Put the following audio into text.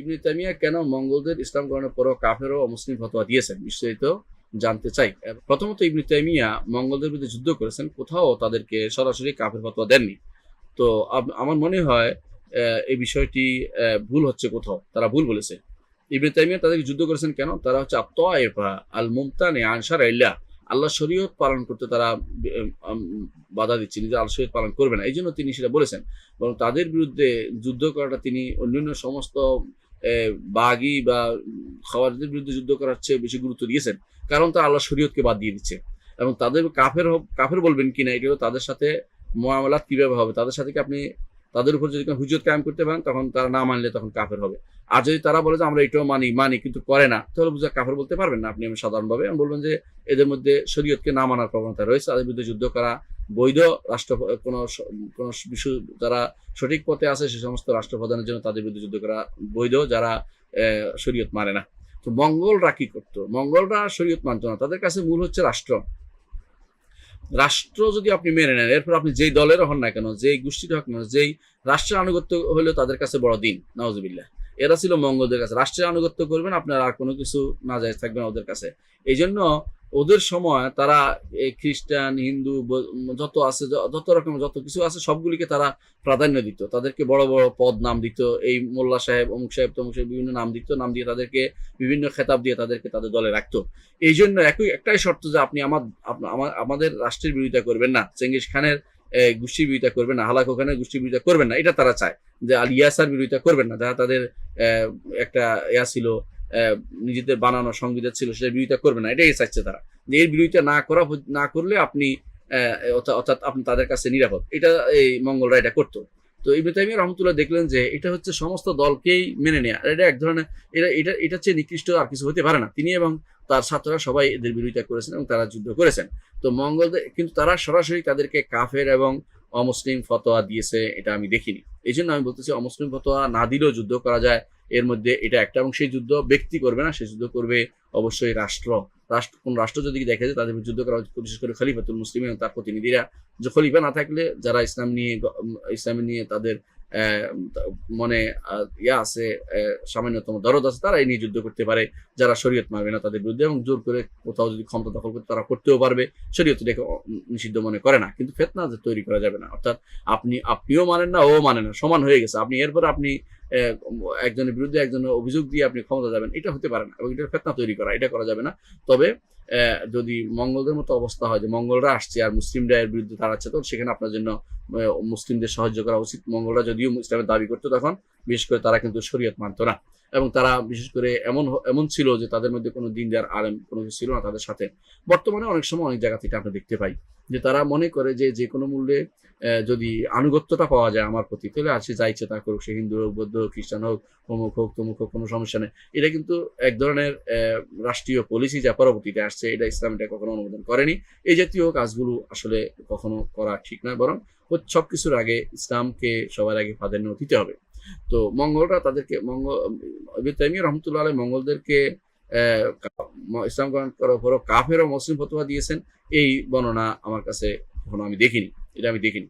ইবনে তামিয়া কেন মঙ্গলদের ইসলাম গ্রহণের পরও কাফের ও মুসলিম ফতোয়া দিয়েছেন? বিস্তারিত জানতে চাই। প্রথমত ইবনে তামিয়া মঙ্গলদের বিরুদ্ধে যুদ্ধ করেছেন, কোথাও তাদেরকে সরাসরি কাফের ফতোয়া দেননি। তো আমার মনে হয় এই বিষয়টি ভুল হচ্ছে কোথাও। তারা ভুল বলেছে। ইবনে তাইমিয়া তাদেরকে যুদ্ধ করেছেন কেন? তারা হচ্ছে আত্মা আল মুমতানে আনসার ইল্লাহ আল্লাহ শরীয়ত পালন করতে তারা বাধা দিচ্ছেন যে আল্লাহ শরীয়ত পালন করবে না। এই জন্য তিনি সেটা বলেছেন। বরং তাদের বিরুদ্ধে যুদ্ধ করাটা তিনি অন্যান্য সমস্ত বাগি বা খাওয়ারদের বিরুদ্ধে যুদ্ধ করার চেয়ে বেশি গুরুত্ব দিয়েছেন। কারণ তারা আল্লাহ শরীয়তকে বাদ দিয়ে দিচ্ছে। এবং তাদের কাফের কাফের বলবেন কিনা এগুলো তাদের সাথে মোয়ামলাত কীভাবে হবে? তাদের সাথে কি আপনি, তাদের উপর যদি হুজুত কায়েম করতে পারেন, তখন তারা না মানলে তখন কাফের হবে। আর যদি তারা বলে যে আমরা এটাও মানি মানি, কিন্তু করে না, তাহলে বুঝে কাফের বলতে পারবেন না আপনি সাধারণভাবে। আমি বলবেন যে এদের মধ্যে শরীয়তকে না মানার প্রবণতা রয়েছে, তাদের বিরুদ্ধে যুদ্ধ করা বৈধ রাষ্ট্র, কোনো বিষয় যারা সঠিক পথে আছে সে সমস্ত রাষ্ট্রপ্রধানের জন্য তাদের বিরুদ্ধে যুদ্ধ করা বৈধ, যারা শরীয়ত মানে না। তো মঙ্গলরা কি করতো? মঙ্গলরা শরীয়ত মানত না। তাদের কাছে মূল হচ্ছে রাষ্ট্র। রাষ্ট্র যদি আপনি মেনে নেন, এরপর আপনি যেই দলের হন না কেন, যেই গোষ্ঠীর হোক না, যেই রাষ্ট্রের আনুগত্য হলেও তাদের কাছে বড় দিন নওয়াজবিল্লাহ এরা ছিল মঙ্গলদের কাছে। রাষ্ট্রের আনুগত্য করবেন, আপনার আর কোনো কিছু না যায়, থাকবে না ওদের কাছে। এই জন্য ওদের সময় তারা খ্রিস্টান, হিন্দু যত আছে যত রকম যত কিছু আছে, সবগুলিকে তারা প্রাধান্য দিত। তাদেরকে বড় বড় পদ নাম দিত। এই মোল্লা সাহেব, অমুক সাহেব, তমুক সাহেব বিভিন্ন নাম দিত। নাম দিয়ে তাদেরকে বিভিন্ন খেতাব দিয়ে তাদেরকে তাদের দলে রাখতো। এই জন্য একই, একটাই শর্ত যে আপনি আমার আমাদের রাষ্ট্রের বিরোধিতা করবেন না। চেঙ্গিস খানের গোষ্ঠীর বিরোধিতা করবেন না। হালাকো খানের গোষ্ঠীর বিরোধিতা করবেন না। এটা তারা চায় যে আল ইয়াসার বিরোধিতা করবেন না। যারা তাদের একটা ইয়া ছিল নিজেদের বানানো সংবিধান ছিল, সেটা বিরোধিতা করবে না। এটাই চাইছে তারা। যে এর বিরোধিতা না করা না করলে আপনি অর্থাৎ আপনি তাদের কাছে নিরাপদ। এটা এই মঙ্গলরা এটা করতো। তো ইবনে তাইমিয়া রহমতুল্লাহ দেখলেন যে এটা হচ্ছে সমস্ত দলকেই মেনে নেয়া। এটা এক ধরনের, এটা এটা এটা চেয়ে নিকৃষ্ট আর কিছু হতে পারে না। তিনি এবং তার ছাত্ররা সবাই এদের বিরোধিতা করেছেন এবং তারা যুদ্ধ করেছেন। তো মঙ্গলদের কিন্তু তারা সরাসরি তাদেরকে কাফের এবং অমুসলিম ফতোয়া দিয়েছে, এটা আমি দেখিনি। এই জন্য আমি বলতেছি অমুসলিম ফতোয়া না দিলেও যুদ্ধ করা যায়। এর মধ্যে এটা একটা, এবং সেই যুদ্ধ ব্যক্তি করবে না সেই যুদ্ধ করবে অবশ্যই রাষ্ট্র। রাষ্ট্র, কোন রাষ্ট্র যদি দেখে যে তাদের যুদ্ধ করা বিশেষ করে খলিফাতুল মুসলিম এবং তার প্রতিনিধিরা, যে খলিফা না থাকলে যারা ইসলাম নিয়ে ইসলাম নিয়ে তাদের মনে ইয়া আছে সামান্যতম দরদ আছে তারা এই নিয়ে যুদ্ধ করতে পারে। যারা শরীয়ত মানবে না তাদের বিরুদ্ধে, এবং জোর করে কোথাও যদি ক্ষমতা দখল করতে তারা করতেও পারবে, শরীয়ত অ- নিষিদ্ধ মনে করে না। কিন্তু ফেতনা তৈরি করা যাবে না। অর্থাৎ আপনি, আপনিও মানেন না, ও মানে না, সমান হয়ে গেছে। আপনি, এরপর আপনি একজনের বিরুদ্ধে একজনের অভিযোগ দিয়ে আপনি ক্ষমতা যাবেন, এটা হতে পারে না এবং এটা ফেতনা তৈরি করা, এটা করা যাবে না। তবে যদি মঙ্গলদের মতো অবস্থা হয় যে মঙ্গলরা আসছে আর মুসলিমরা এর বিরুদ্ধে দাঁড়াচ্ছে, তখন সেখানে আপনার জন্য মুসলিমদের সাহায্য করা উচিত। মঙ্গলরা যদিও ইসলামের দাবি করতো তখন বিশেষ করে তারা কিন্তু শরীয়ত মানতো না। এবং তারা বিশেষ করে এমন এমন ছিল যে তাদের মধ্যে কোনো দিনদার, আলেম কোনো কিছু ছিল না তাদের সাথে। বর্তমানে অনেক সময় অনেক জায়গা থেকে আমরা দেখতে পাই যে তারা মনে করে যে যে কোনো মূল্যে যদি আনুগত্যটা পাওয়া যায় আমার প্রতি, তাহলে আর সে যা ইচ্ছে তা করুক, সে হিন্দু হোক, বৌদ্ধ হোক, খ্রিস্টান হোক, অমুক হোক, তমুক হোক, কোনো সমস্যা নেই। এটা কিন্তু এক ধরনের রাষ্ট্রীয় পলিসি যা পরবর্তীতে আসছে, এটা ইসলাম এটা কখনো অনুমোদন করেনি। এই জাতীয় কাজগুলো আসলে কখনো করা ঠিক নয়, বরং সব কিছুর আগে ইসলামকে সবার আগে প্রাধান্য দিতে হবে। তো মঙ্গলরা তাদেরকে মঙ্গল তাইমিয়া রহমতুল্লাহ আলাই মঙ্গলদেরকে ইসলাম গ্রহণ করার পরও কাফের ও মুসলিম ফতোয়া দিয়েছেন। এই বর্ণনা আমার কাছে কখনো আমি দেখিনি। এটা আমি দেখিনি।